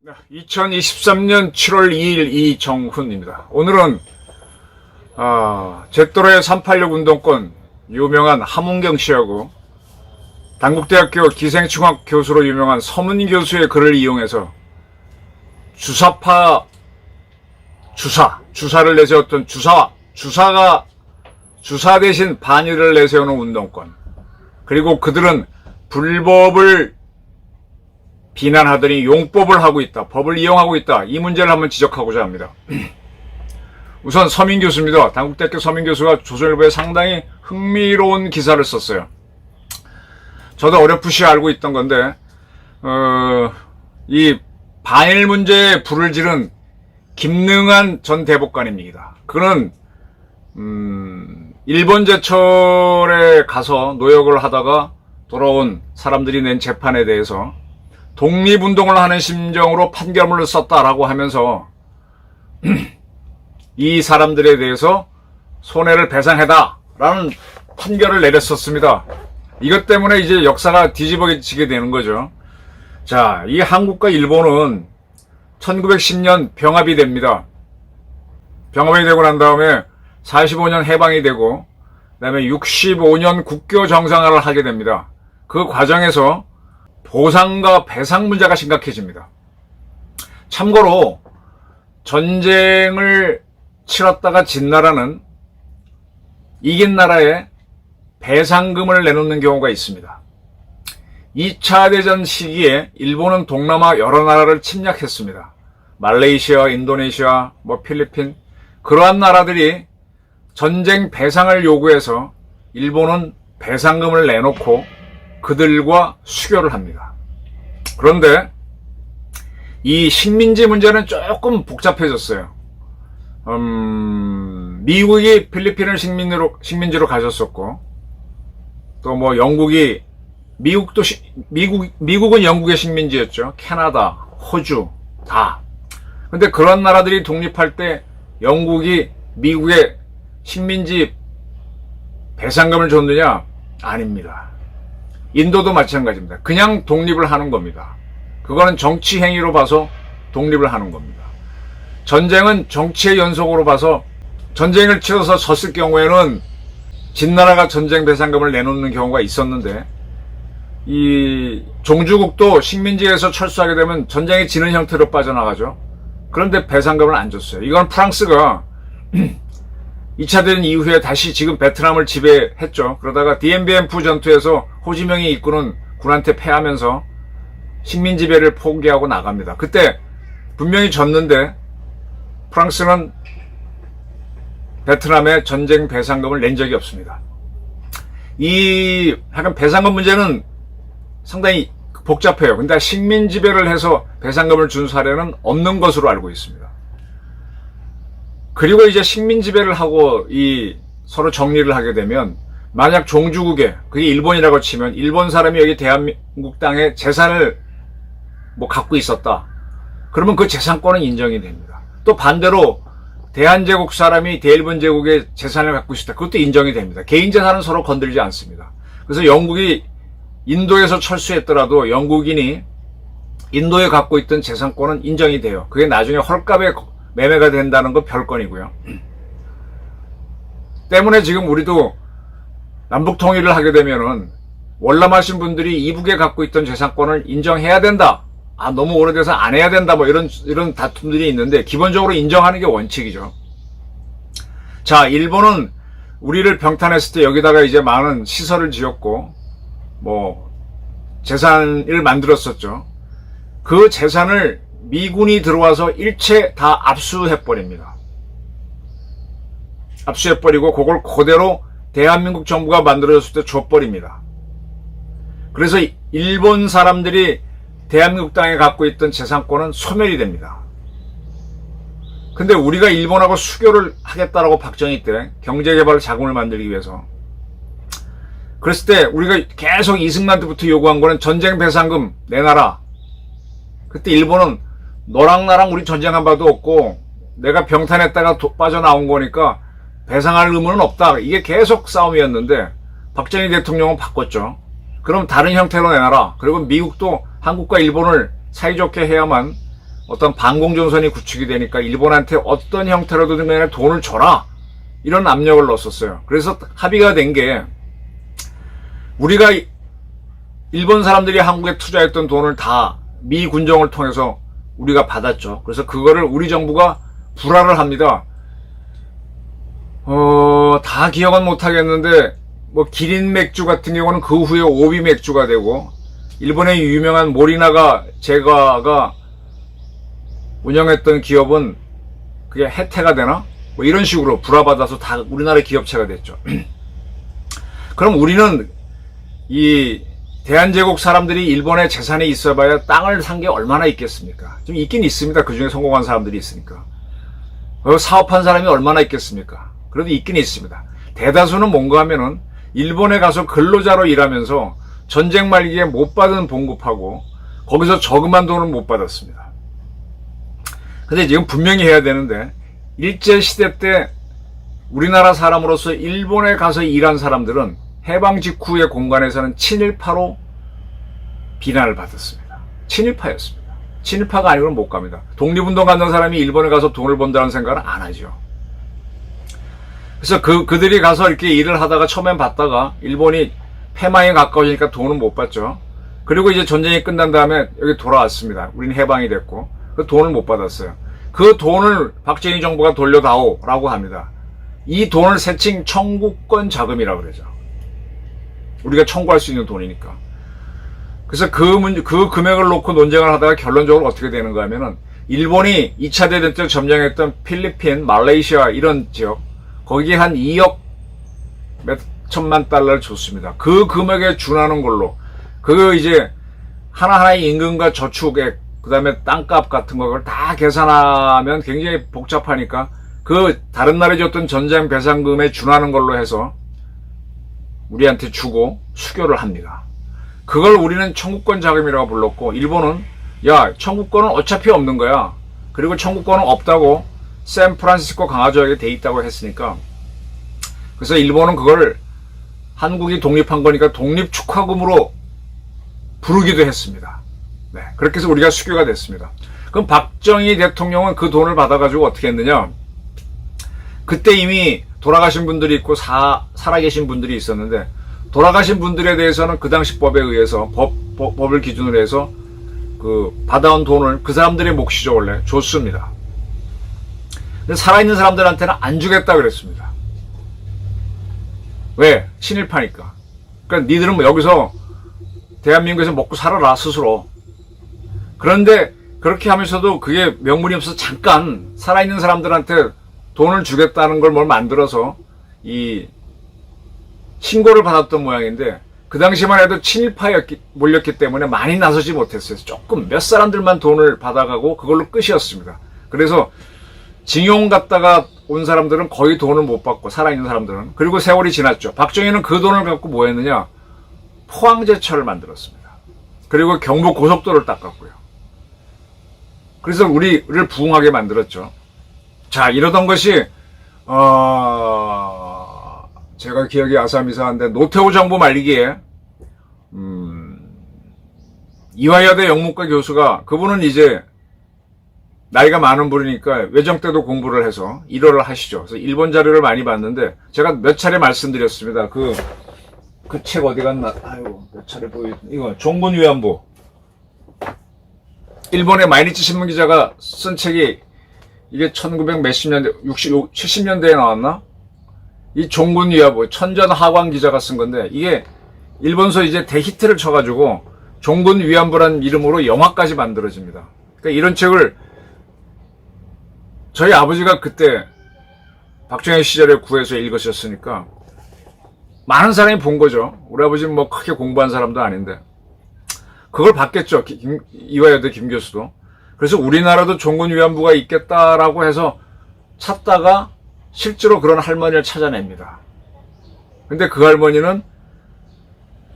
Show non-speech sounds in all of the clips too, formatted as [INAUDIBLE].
네, 2023년 7월 2일 이정훈입니다. 오늘은 아, 제또래 386 운동권 유명한 함은경 씨하고 단국대학교 기생충학 교수로 유명한 서문 교수의 글을 이용해서 주사파 주사 주사를 내세웠던 주사 주사가 주사 대신 반일을 내세우는 운동권 그리고 그들은 불법을 비난하더니 용법을 하고 있다. 법을 이용하고 있다. 이 문제를 한번 지적하고자 합니다. [CLEARS THROAT] 우선 서민 교수입니다. 당국대학교 서민 교수가 조선일보에 상당히 흥미로운 기사를 썼어요. 저도 어렴풋이 알고 있던 건데, 어, 이 반일 문제에 불을 지른 김능한 전 대법관입니다. 그는 음, 일본 제철에 가서 노역을 하다가 돌아온 사람들이 낸 재판에 대해서 독립운동을 하는 심정으로 판결문을 썼다라고 하면서 [CLEARS THROAT] 이 사람들에 대해서 손해를 배상해다라는 판결을 내렸었습니다. 이것 때문에 이제 역사가 뒤집어지게 되는 거죠. 자, 이 한국과 일본은 1910년 병합이 됩니다. 병합이 되고 난 다음에 45년 해방이 되고 그다음에 65년 국교 정상화를 하게 됩니다. 그 과정에서 보상과 배상 문제가 심각해집니다. 참고로 전쟁을 치렀다가 진 나라는 이긴 나라에 배상금을 내놓는 경우가 있습니다. 2차 대전 시기에 일본은 동남아 여러 나라를 침략했습니다. 말레이시아, 인도네시아, 뭐 필리핀 그러한 나라들이 전쟁 배상을 요구해서 일본은 배상금을 내놓고 그들과 수교를 합니다. 그런데 이 식민지 문제는 조금 복잡해졌어요. 음, 미국이 필리핀을 식민으로, 식민지로 가졌었고, 또 뭐 영국이, 미국도, 시- 미국, 미국은 영국의 식민지였죠. 캐나다, 호주, 다. 근데 그런 나라들이 독립할 때 영국이 미국의 식민지 배상금을 줬느냐? 아닙니다. 인도도 마찬가지입니다. 그냥 독립을 하는 겁니다. 그거는 정치 행위로 봐서 독립을 하는 겁니다. 전쟁은 정치의 연속으로 봐서 전쟁을 치러서 졌을 경우에는 진나라가 전쟁 배상금을 내놓는 경우가 있었는데 이 종주국도 식민지에서 철수하게 되면 전쟁이 지는 형태로 빠져나가죠. 그런데 배상금을 안 줬어요. 이건 프랑스가 [CLEARS THROAT] 2차 대전 이후에 다시 지금 베트남을 지배했죠. 그러다가 디엠비엠프 전투에서 호지명이 이끄는 군한테 패하면서 식민 지배를 포기하고 나갑니다. 그때 분명히 졌는데 프랑스는 베트남에 전쟁 배상금을 낸 적이 없습니다. 이 약간 배상금 문제는 상당히 복잡해요. 근데 식민 지배를 해서 배상금을 준 사례는 없는 것으로 알고 있습니다. 그리고 이제 식민 지배를 하고 이 서로 정리를 하게 되면 만약 종주국에 그게 일본이라고 치면 일본 사람이 여기 대한민국 땅에 재산을 뭐 갖고 있었다. 그러면 그 재산권은 인정이 됩니다. 또 반대로 대한제국 사람이 대일본 제국의 재산을 갖고 있었다. 그것도 인정이 됩니다. 개인 재산은 서로 건들지 않습니다. 그래서 영국이 인도에서 철수했더라도 영국인이 인도에 갖고 있던 재산권은 인정이 돼요. 그게 나중에 헐값에 매매가 된다는 건 별건이고요. [CLEARS THROAT] 때문에 지금 우리도 남북 통일을 하게 되면은 월남하신 분들이 이북에 갖고 있던 재산권을 인정해야 된다. 아 너무 오래돼서 안 해야 된다. 뭐 이런 이런 다툼들이 있는데 기본적으로 인정하는 게 원칙이죠. 자 일본은 우리를 병탄했을 때 여기다가 이제 많은 시설을 지었고 뭐 재산을 만들었었죠. 그 재산을 미군이 들어와서 일체 다 압수해버립니다. 압수해버리고 그걸 그대로 대한민국 정부가 만들어졌을 때 줘버립니다. 그래서 일본 사람들이 대한민국 땅에 갖고 있던 재산권은 소멸이 됩니다. 근데 우리가 일본하고 수교를 하겠다라고 박정희 때 경제개발 자금을 만들기 위해서 그랬을 때 우리가 계속 이승만한테부터 요구한 거는 전쟁 배상금 내놔라. 그때 일본은 너랑 나랑 우리 전쟁 한 바도 없고 내가 병탄했다가 도- 빠져나온 거니까 배상할 의무는 없다. 이게 계속 싸움이었는데 박정희 대통령은 바꿨죠. 그럼 다른 형태로 내놔라. 그리고 미국도 한국과 일본을 사이좋게 해야만 어떤 반공전선이 구축이 되니까 일본한테 어떤 형태로든 간에 돈을 줘라. 이런 압력을 넣었었어요. 그래서 합의가 된게 우리가 이- 일본 사람들이 한국에 투자했던 돈을 다 미 군정을 통해서 우리가 받았죠. 그래서 그거를 우리 정부가 불화를 합니다. 어, 다 기억은 못하겠는데, 뭐, 기린 맥주 같은 경우는 그 후에 오비 맥주가 되고, 일본의 유명한 모리나가 제가가 운영했던 기업은 그게 해태가 되나? 뭐 이런 식으로 불화받아서 다 우리나라 기업체가 됐죠. [CLEARS THROAT] 그럼 우리는 이 대한제국 사람들이 일본의 재산에 있어봐야 땅을 산 게 얼마나 있겠습니까? 좀 있긴 있습니다. 그 중에 성공한 사람들이 있으니까. 어, 사업한 사람이 얼마나 있겠습니까? 그래도 있긴 있습니다. 대다수는 뭔가 하면은 일본에 가서 근로자로 일하면서 전쟁 말기에 못 받은 봉급하고 거기서 저금한 돈을 못 받았습니다. 근데 지금 분명히 해야 되는데 일제 시대 때 우리나라 사람으로서 일본에 가서 일한 사람들은 해방 직후의 공간에서는 친일파로 비난을 받았습니다. 친일파였습니다. 친일파가 아니고는 못 갑니다. 독립운동 하는 사람이 일본에 가서 돈을 번다는 생각은 안 하죠. 그래서 그, 그들이 가서 이렇게 일을 하다가 처음엔 받다가 일본이 패망에 가까워지니까 돈은 못 받죠. 그리고 이제 전쟁이 끝난 다음에 여기 돌아왔습니다. 우리는 해방이 됐고 그 돈을 못 받았어요. 그 돈을 박정희 정부가 돌려다오라고 합니다. 이 돈을 세칭 청구권 자금이라고 그러죠. 우리가 청구할 수 있는 돈이니까. 그래서 그 문제, 그 금액을 놓고 논쟁을 하다가 결론적으로 어떻게 되는가 하면은 일본이 2차 대전 때 점령했던 필리핀, 말레이시아 이런 지역 거기에 한 2억 몇 천만 달러를 줬습니다. 그 금액에 준하는 걸로 그 이제 하나하나의 임금과 저축액 그다음에 땅값 같은 걸 다 계산하면 굉장히 복잡하니까 그 다른 나라에 줬던 전쟁 배상금에 준하는 걸로 해서 우리한테 주고 수교를 합니다. 그걸 우리는 청구권 자금이라고 불렀고 일본은 야 청구권은 어차피 없는 거야. 그리고 청구권은 없다고 샌프란시스코 강화조약에 돼 있다고 했으니까 그래서 일본은 그걸 한국이 독립한 거니까 독립 축하금으로 부르기도 했습니다. 네, 그렇게 해서 우리가 수교가 됐습니다. 그럼 박정희 대통령은 그 돈을 받아가지고 어떻게 했느냐? 그때 이미 돌아가신 분들이 있고 사, 살아계신 분들이 있었는데 돌아가신 분들에 대해서는 그 당시 법에 의해서 법, 법, 법 을 기준으로 해서 그 받아온 돈을 그 사람들의 몫이죠 원래 줬습니다. 근데 살아있는 사람들한테는 안 주겠다 그랬습니다. 왜? 친일파니까. 그러니까 니들은 뭐 여기서 대한민국에서 먹고 살아라 스스로. 그런데 그렇게 하면서도 그게 명분이 없어서 잠깐 살아있는 사람들한테 돈을 주겠다는 걸 뭘 만들어서 이 신고를 받았던 모양인데 그 당시만 해도 친일파였기 몰렸기 때문에 많이 나서지 못했어요. 조금 몇 사람들만 돈을 받아가고 그걸로 끝이었습니다. 그래서 징용 갔다가 온 사람들은 거의 돈을 못 받고 살아있는 사람들은 그리고 세월이 지났죠. 박정희는 그 돈을 갖고 뭐 했느냐 포항제철을 만들었습니다. 그리고 경부 고속도로를 닦았고요. 그래서 우리를 부흥하게 만들었죠. 자 이러던 것이 어 제가 기억이 아사미사한데 노태우 정부 말기에 음 이화여대 영문과 교수가 그분은 이제 나이가 많은 분이니까 외정 때도 공부를 해서 일어를 하시죠. 그래서 일본 자료를 많이 봤는데 제가 몇 차례 말씀드렸습니다. 그 그 책 어디 갔나? 아유 몇 차례 보여 이거 종군 위안부 일본의 마이니치 신문 기자가 쓴 책이 이게 1900 몇십 년대 60 70년대에 나왔나? 이 종군 위안부 천전 하광 기자가 쓴 건데 이게 일본서 이제 대히트를 쳐가지고 종군 위안부란 이름으로 영화까지 만들어집니다. 그러니까 이런 책을 저희 아버지가 그때 박정희 시절에 구해서 읽으셨으니까 많은 사람이 본 거죠. 우리 아버지는 뭐 크게 공부한 사람도 아닌데 그걸 봤겠죠. 김- 이화여대 김 교수도. 그래서 우리나라도 종군 위안부가 있겠다라고 해서 찾다가 실제로 그런 할머니를 찾아냅니다. 근데 그 할머니는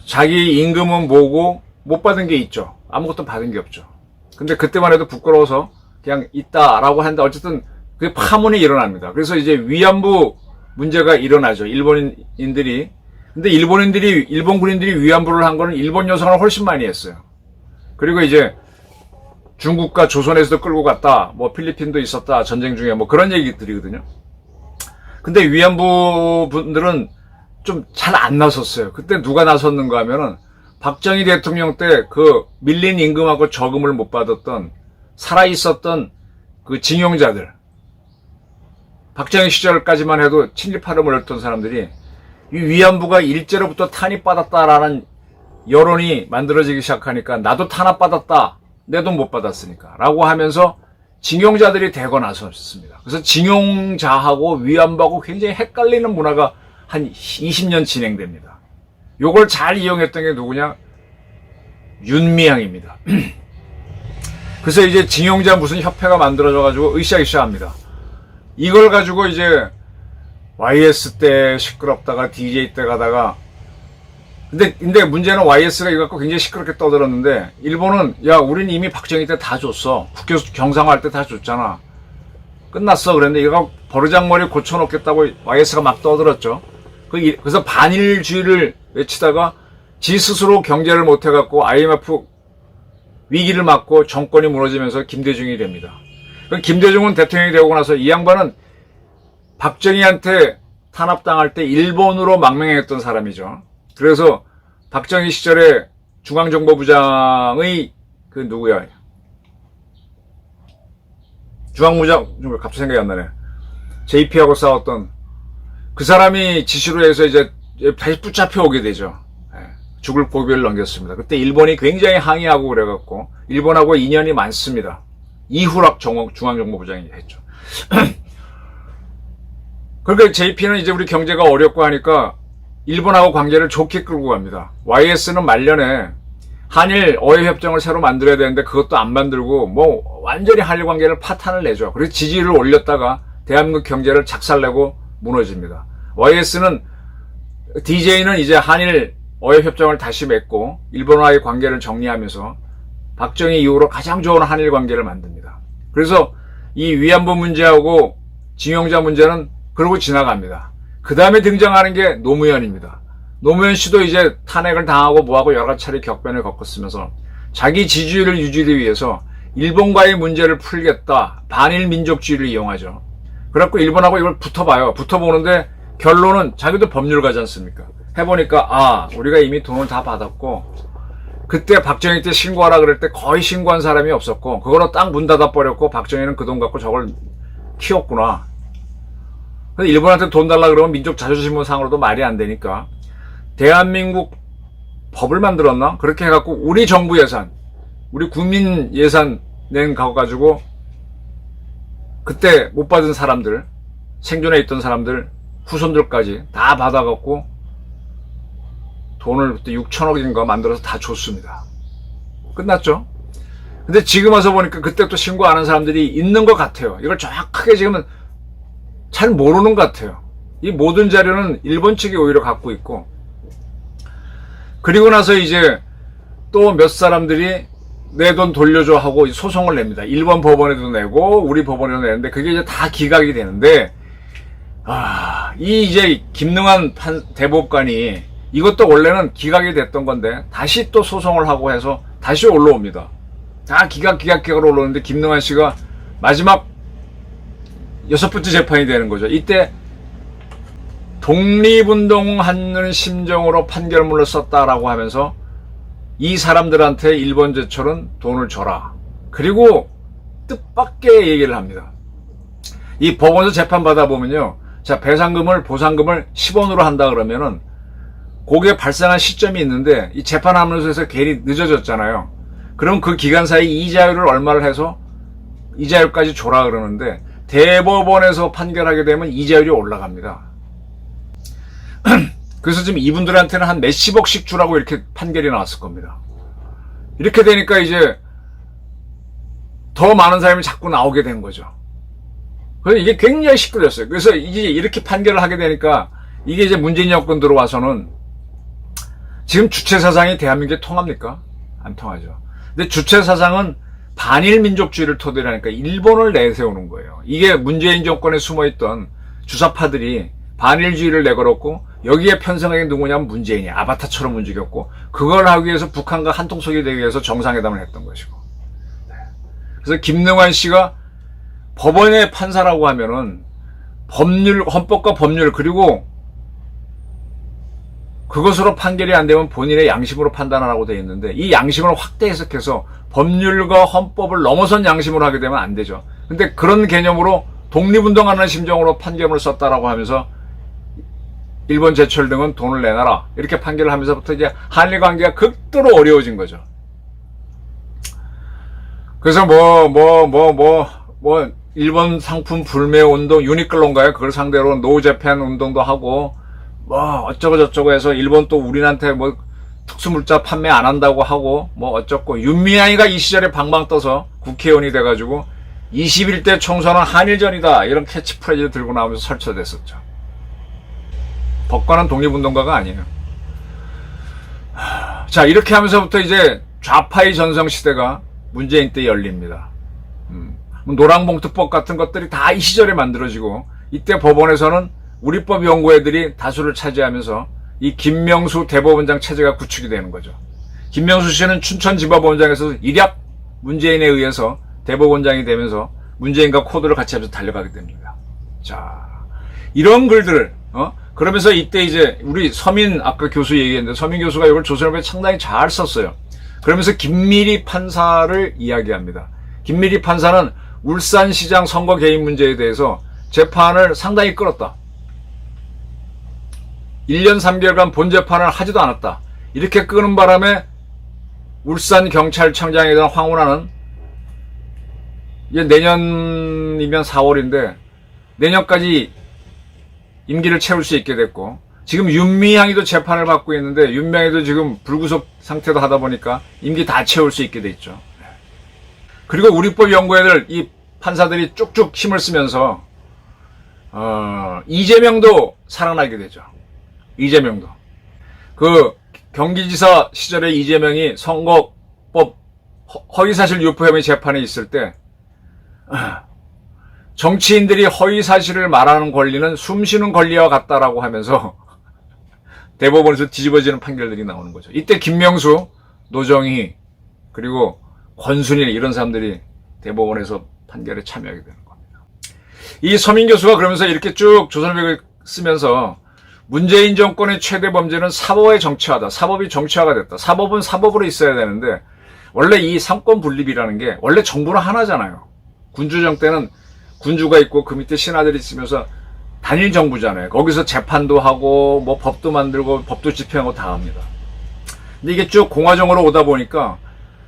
자기 임금은 뭐고 못 받은 게 있죠. 아무것도 받은 게 없죠. 근데 그때만 해도 부끄러워서 그냥 있다라고 하는데 어쨌든 그 파문이 일어납니다. 그래서 이제 위안부 문제가 일어나죠. 일본인들이. 근데 일본인들이, 일본 군인들이 위안부를 한 거는 일본 여성을 훨씬 많이 했어요. 그리고 이제 중국과 조선에서도 끌고 갔다. 뭐 필리핀도 있었다. 전쟁 중에 뭐 그런 얘기들이거든요. 근데 위안부 분들은 좀 잘 안 나섰어요. 그때 누가 나섰는가 하면은 박정희 대통령 때 그 밀린 임금하고 저금을 못 받았던 살아 있었던 그 징용자들 박정희 시절까지만 해도 친일 파름을 했던 사람들이 이 위안부가 일제로부터 탄입받았다라는 여론이 만들어지기 시작하니까 나도 탄압받았다. 내 돈 못 받았으니까. 라고 하면서 징용자들이 대거 나섰습니다. 그래서 징용자하고 위안부하고 굉장히 헷갈리는 문화가 한 20년 진행됩니다. 요걸 잘 이용했던 게 누구냐? 윤미향입니다. [CLEARS THROAT] 그래서 이제 징용자 무슨 협회가 만들어져가지고 으쌰으쌰 합니다. 이걸 가지고 이제 YS 때 시끄럽다가 DJ 때 가다가 근데 근데 문제는 YS가 이거 갖고 굉장히 시끄럽게 떠들었는데 일본은 야 우린 이미 박정희 때 다 줬어 국교 경상화할 때 다 줬잖아 끝났어 그랬는데 이거 버르장머리 고쳐놓겠다고 YS가 막 떠들었죠 그 이- 그래서 반일주의를 외치다가 지 스스로 경제를 못해갖고 IMF 위기를 맞고 정권이 무너지면서 김대중이 됩니다. 그 김대중은 대통령이 되고 나서 이 양반은 박정희한테 탄압당할 때 일본으로 망명했던 사람이죠. 그래서 박정희 시절에 중앙정보부장의 그 누구야? 중앙부장 좀 갑자기 생각이 안 나네. JP하고 싸웠던 그 사람이 지시로 해서 이제 다시 붙잡혀 오게 되죠. 예, 죽을 고비를 넘겼습니다. 그때 일본이 굉장히 항의하고 그래갖고 일본하고 인연이 많습니다. 이후락 정- 중앙정보부장이 했죠. [CLEARS THROAT] 그러니까 JP는 이제 우리 경제가 어렵고 하니까 일본하고 관계를 좋게 끌고 갑니다. YS는 말년에 한일 어회협정을 새로 만들어야 되는데 그것도 안 만들고 뭐 완전히 한일 관계를 파탄을 내죠. 그래서 지지율을 올렸다가 대한민국 경제를 작살내고 무너집니다. YS는 DJ는 이제 한일 어회협정을 다시 맺고 일본과의 관계를 정리하면서 박정희 이후로 가장 좋은 한일 관계를 만듭니다. 그래서 이 위안부 문제하고 징용자 문제는 그러고 지나갑니다. 그 다음에 등장하는 게 노무현입니다. 노무현 씨도 이제 탄핵을 당하고 뭐하고 여러 차례 격변을 겪었으면서 자기 지지율을 유지하기 위해서 일본과의 문제를 풀겠다. 반일 민족주의를 이용하죠. 그래갖고 일본하고 이걸 붙어봐요. 붙어보는데 결론은 자기도 법률가지 않습니까? 해보니까 아 우리가 이미 돈을 다 받았고 그때 박정희 때 신고하라 그럴 때 거의 신고한 사람이 없었고 그거로 딱 문 닫아 버렸고 박정희는 그 돈 갖고 저걸 키웠구나. 근데 일본한테 돈 달라 그러면 민족 자존심 상으로도 말이 안 되니까 대한민국 법을 만들었나? 그렇게 해갖고 우리 정부 예산, 우리 국민 예산 낸거 가지고 그때 못 받은 사람들, 생존해 있던 사람들, 후손들까지 다 받아갖고 돈을 그때 6천억인가 만들어서 다 줬습니다. 끝났죠? 근데 지금 와서 보니까 그때 또 신고 안 한 사람들이 있는 것 같아요. 이걸 정확하게 지금은 잘 모르는 것 같아요. 이 모든 자료는 일본 측이 오히려 갖고 있고, 그리고 나서 이제 또 몇 사람들이 내 돈 돌려줘 하고 소송을 냅니다. 일본 법원에도 내고 우리 법원에도 내는데 그게 이제 다 기각이 되는데 아, 이 이제 김능한 판, 대법관이 이것도 원래는 기각이 됐던 건데 다시 또 소송을 하고 해서 다시 올라옵니다. 다 기각 기각 기각으로 올라오는데 김능한 씨가 마지막 여섯 번째 재판이 되는 거죠. 이때 독립운동하는 심정으로 판결문을 썼다라고 하면서 이 사람들한테 일본 제철은 돈을 줘라. 그리고 뜻밖의 얘기를 합니다. 이 법원에서 재판 받아보면요. 자, 배상금을, 보상금을 10원으로 한다 그러면은 그게 발생한 시점이 있는데 이 재판하면서 괜히 늦어졌잖아요. 그럼 그 기간 사이 이자율을 얼마를 해서 이자율까지 줘라 그러는데 대법원에서 판결하게 되면 이자율이 올라갑니다. [CLEARS THROAT] 그래서 지금 이분들한테는 한 몇십억씩 주라고 이렇게 판결이 나왔을 겁니다. 이렇게 되니까 이제 더 많은 사람이 자꾸 나오게 된 거죠. 그래서 이게 굉장히 시끄러졌어요. 그래서 이제 이렇게 판결을 하게 되니까 이게 이제 문재인 정권 들어와서는 지금 주체 사상이 대한민국에 통합니까? 안 통하죠. 근데 주체 사상은 반일 민족주의를 토대로 하니까 일본을 내세우는 거예요. 이게 문재인 정권에 숨어있던 주사파들이 반일주의를 내걸었고 여기에 편성한 게 누구냐면 문재인이 아바타처럼 움직였고 그걸 하기 위해서 북한과 한통속이 되기 위해서 정상회담을 했던 것이고 네. 그래서 김능환 씨가 법원의 판사라고 하면은 법률 헌법과 법률 그리고 그것으로 판결이 안 되면 본인의 양심으로 판단하라고 되어 있는데 이 양심을 확대 해석해서 법률과 헌법을 넘어선 양심으로 하게 되면 안 되죠. 근데 그런 개념으로 독립운동하는 심정으로 판결을 썼다라고 하면서 일본 제철 등은 돈을 내놔라 이렇게 판결을 하면서부터 이제 한일 관계가 극도로 어려워진 거죠. 그래서 뭐 뭐 뭐 뭐 뭐 일본 상품 불매 운동 유니클로인가요? 그걸 상대로 노 재팬 운동도 하고 뭐 어쩌고 저쩌고 해서 일본 또 우리한테 뭐 특수물자 판매 안 한다고 하고 뭐 어쩌고 윤미향이가 이 시절에 방방 떠서 국회의원이 돼가지고 21대 총선은 한일전이다 이런 캐치프레이즈 들고 나오면서 설쳐됐었죠. 법관은 독립운동가가 아니에요. 하, 자 이렇게 하면서부터 이제 좌파의 전성 시대가 문재인 때 열립니다. 음, 노랑봉투법 같은 것들이 다 이 시절에 만들어지고 이때 법원에서는 우리법 연구회들이 다수를 차지하면서 이 김명수 대법원장 체제가 구축이 되는 거죠. 김명수 씨는 춘천지법원장에서 일약 문재인에 의해서 대법원장이 되면서 문재인과 코드를 같이 하면서 달려가게 됩니다. 자, 이런 글들을, 어? 그러면서 이때 이제 우리 서민, 아까 교수 얘기했는데 서민 교수가 이걸 조선일보에 상당히 잘 썼어요. 그러면서 김미리 판사를 이야기합니다. 김미리 판사는 울산시장 선거 개입 문제에 대해서 재판을 상당히 끌었다. 1년 3개월간 본재판을 하지도 않았다. 이렇게 끄는 바람에 울산 경찰청장에 대한 황운하는 이제 내년이면 4월인데 내년까지 임기를 채울 수 있게 됐고 지금 윤미향이도 재판을 받고 있는데 윤미향이도 지금 불구속 상태도 하다 보니까 임기 다 채울 수 있게 돼 있죠. 그리고 우리법 연구회들 이 판사들이 쭉쭉 힘을 쓰면서 어, 이재명도 살아나게 되죠. 이재명도. 그 경기지사 시절에 이재명이 선거법 허위사실 유포 혐의 재판에 있을 때 [CLEARS THROAT] 정치인들이 허위사실을 말하는 권리는 숨쉬는 권리와 같다라고 하면서 [LAUGHS] 대법원에서 뒤집어지는 판결들이 나오는 거죠. 이때 김명수, 노정희, 그리고 권순일 이런 사람들이 대법원에서 판결에 참여하게 되는 겁니다. 이 서민 교수가 그러면서 이렇게 쭉 조선백을 쓰면서 문재인 정권의 최대 범죄는 사법의 정치화다. 사법이 정치화가 됐다. 사법은 사법으로 있어야 되는데 원래 이 삼권 분립이라는 게 원래 정부는 하나잖아요. 군주정 때는 군주가 있고 그 밑에 신하들이 있으면서 단일 정부잖아요. 거기서 재판도 하고 뭐 법도 만들고 법도 집행하고 다 합니다. 근데 이게 쭉 공화정으로 오다 보니까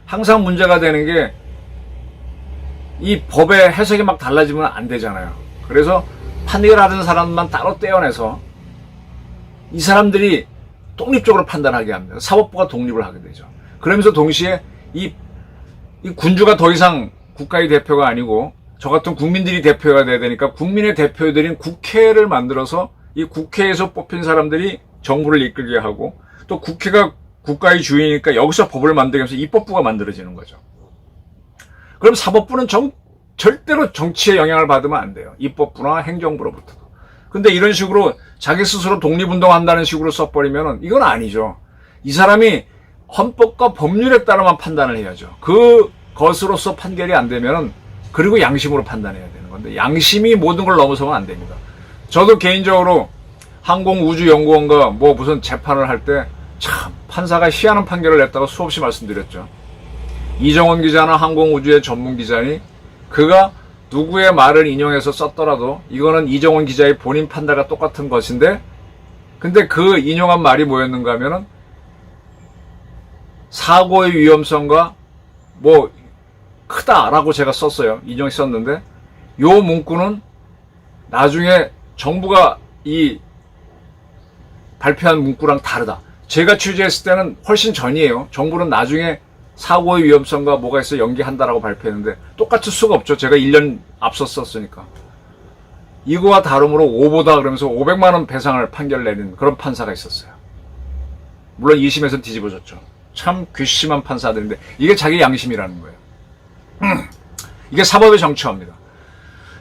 항상 문제가 되는 게 이 법의 해석이 막 달라지면 안 되잖아요. 그래서 판결하는 사람만 따로 떼어내서 이 사람들이 독립적으로 판단하게 합니다. 사법부가 독립을 하게 되죠. 그러면서 동시에 이, 이 군주가 더 이상 국가의 대표가 아니고 저 같은 국민들이 대표가 돼야 되니까 국민의 대표들인 국회를 만들어서 이 국회에서 뽑힌 사람들이 정부를 이끌게 하고 또 국회가 국가의 주인이니까 여기서 법을 만들면서 입법부가 만들어지는 거죠. 그럼 사법부는 정, 절대로 정치의 영향을 받으면 안 돼요. 입법부나 행정부로부터도. 근데 이런 식으로 자기 스스로 독립운동한다는 식으로 써버리면 이건 아니죠. 이 사람이 헌법과 법률에 따라만 판단을 해야죠. 그 것으로서 판결이 안 되면은 그리고 양심으로 판단해야 되는 건데 양심이 모든 걸 넘어서면 안 됩니다. 저도 개인적으로 항공우주연구원과 뭐 무슨 재판을 할 때 참 판사가 희한한 판결을 냈다고 수없이 말씀드렸죠. 이정원 기자나 항공우주의 전문 기자니 그가 누구의 말을 인용해서 썼더라도 이거는 이정원 기자의 본인 판단과 똑같은 것인데 근데 그 인용한 말이 뭐였는가 하면은 사고의 위험성과 뭐 크다라고 제가 썼어요. 인용 썼는데 요 문구는 나중에 정부가 이 발표한 문구랑 다르다. 제가 취재했을 때는 훨씬 전이에요. 정부는 나중에 사고의 위험성과 뭐가 있어 연기한다라고 발표했는데 똑같을 수가 없죠. 제가 1년 앞서 썼으니까. 이거와 다름으로 5보다 그러면서 500만 원 배상을 판결 내린 그런 판사가 있었어요. 물론 2심에서 뒤집어졌죠. 참 괘씸한 판사들인데 이게 자기 양심이라는 거예요. [CLEARS THROAT] 이게 사법의 정치화입니다.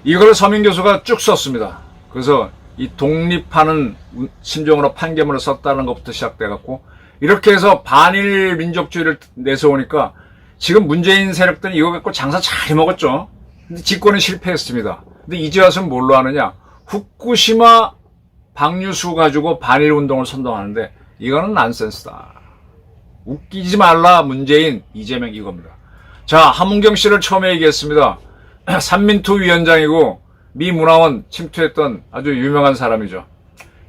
이걸 서민 교수가 쭉 썼습니다. 그래서 이 독립하는 심정으로 판결문을 썼다는 것부터 시작돼갖고 이렇게 해서 반일 민족주의를 내세우니까 지금 문재인 세력들은 이거 갖고 장사 잘 먹었죠. 근데 집권에 실패했습니다. 근데 이제 와서는 뭘로 하느냐? 후쿠시마 방류수 가지고 반일 운동을 선동하는데 이거는 난센스다. 웃기지 말라 문재인 이재명 이겁니다. 자 함은경 씨를 처음에 얘기했습니다. [CLEARS THROAT] 삼민투 위원장이고 미 문화원 침투했던 아주 유명한 사람이죠.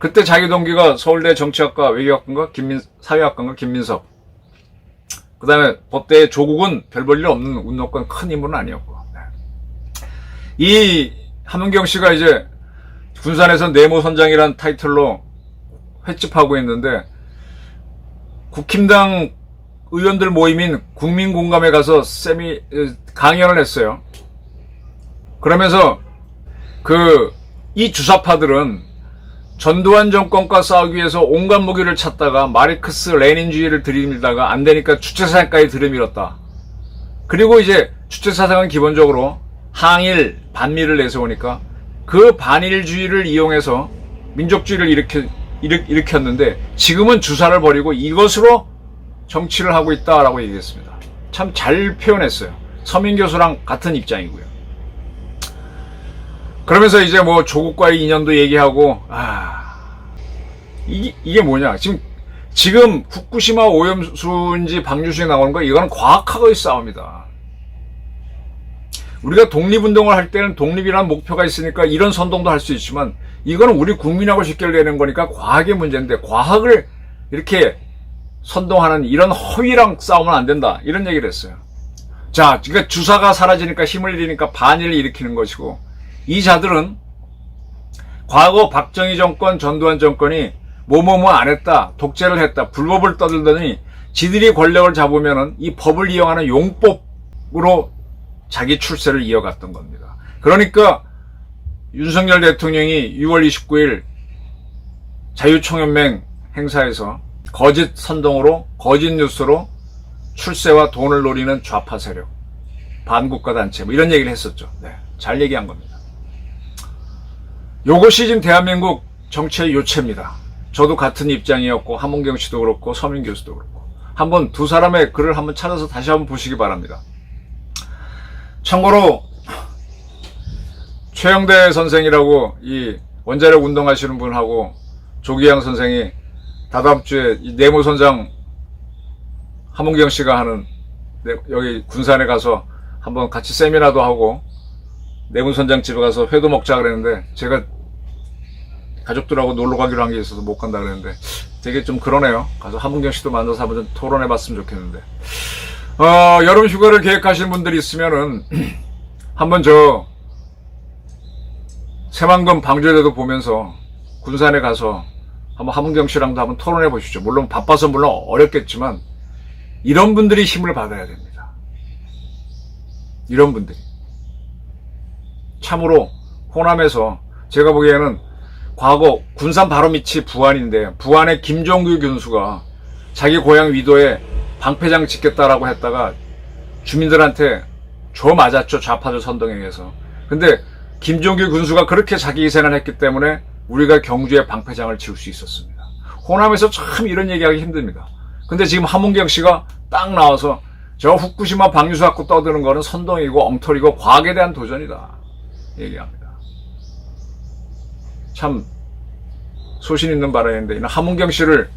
그때 자기 동기가 서울대 정치학과 외교학과인가 김민 사회학과인가 김민석. 그다음에 법대의 조국은 별 볼 일 없는 운동권 큰 인물은 아니었고. 네. 이 함은경 씨가 이제 군산에서 내무선장이란 타이틀로 횟집하고 있는데 국힘당 의원들 모임인 국민공감에 가서 쌤이 강연을 했어요. 그러면서 그 이 주사파들은 전두환 정권과 싸우기 위해서 온갖 무기를 찾다가 마르크스 레닌주의를 들이밀다가 안 되니까 주체사상까지 들이밀었다. 그리고 이제 주체사상은 기본적으로 항일, 반미를 내세우니까 그 반일주의를 이용해서 민족주의를 일으켜, 일으, 일으켰는데 지금은 주사를 버리고 이것으로 정치를 하고 있다라고 얘기했습니다. 참 잘 표현했어요. 서민 교수랑 같은 입장이고요. 그러면서 이제 뭐 조국과의 인연도 얘기하고 아 이게 이게 뭐냐 지금 지금 후쿠시마 오염수인지 방류수에 나오는 거 이거는 과학하고의 싸움이다. 우리가 독립운동을 할 때는 독립이라는 목표가 있으니까 이런 선동도 할 수 있지만 이거는 우리 국민하고 직결되는 거니까 과학의 문제인데 과학을 이렇게 선동하는 이런 허위랑 싸우면 안 된다 이런 얘기를 했어요. 자, 그러니까 주사가 사라지니까 힘을 잃으니까 반일을 일으키는 것이고 이 자들은 과거 박정희 정권, 전두환 정권이 뭐뭐뭐 안 했다, 독재를 했다, 불법을 떠들더니 지들이 권력을 잡으면은 이 법을 이용하는 용법으로 자기 출세를 이어갔던 겁니다. 그러니까 윤석열 대통령이 6월 29일 자유총연맹 행사에서 거짓 선동으로 거짓 뉴스로 출세와 돈을 노리는 좌파 세력, 반국가 단체 뭐 이런 얘기를 했었죠. 네, 잘 얘기한 겁니다. 요것이 지금 대한민국 정치의 요체입니다. 저도 같은 입장이었고 함은경 씨도 그렇고 서민 교수도 그렇고 한번 두 사람의 글을 한번 찾아서 다시 한번 보시기 바랍니다. 참고로 최영대 선생이라고 이 원자력 운동하시는 분하고 조기양 선생이 다다음 주에 이 내무선장 함은경 씨가 하는 네, 여기 군산에 가서 한번 같이 세미나도 하고 내무선장 집에 가서 회도 먹자 그랬는데 제가 가족들하고 놀러 가기로 한 게 있어서 못 간다 그랬는데 되게 좀 그러네요. 가서 함은경 씨도 만나서 한번 좀 토론해 봤으면 좋겠는데. 어, 여름 휴가를 계획하시는 분들이 있으면은 [CLEARS THROAT] 한번 저 새만금 방조대도 보면서 군산에 가서 한번 함은경 씨랑도 한번 토론해 보시죠. 물론 바빠서 물론 어렵겠지만 이런 분들이 힘을 받아야 됩니다. 이런 분들이. 참으로 호남에서 제가 보기에는 과거 군산 바로 밑이 부안인데 부안의 김종규 교수가 자기 고향 위도에 방패장 짓겠다라고 했다가 주민들한테 줘 맞았죠 좌파들 선동에 의해서. 근데 김종규 군수가 그렇게 자기 희생을 했기 때문에 우리가 경주에 방패장을 지을 수 있었습니다. 호남에서 참 이런 얘기하기 힘듭니다. 근데 지금 함은경 씨가 딱 나와서 저 후쿠시마 방류수 갖고 떠드는 거는 선동이고 엉터리고 과학에 대한 도전이다 얘기합니다 참 소신 있는 바람인데 이는 함은경 씨를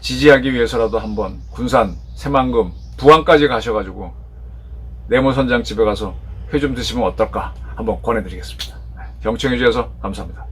지지하기 위해서라도 한번 군산, 새만금, 부안까지 가셔가지고 내무선장 집에 가서 회 좀 드시면 어떨까 한번 권해드리겠습니다. 경청해 주셔서 감사합니다.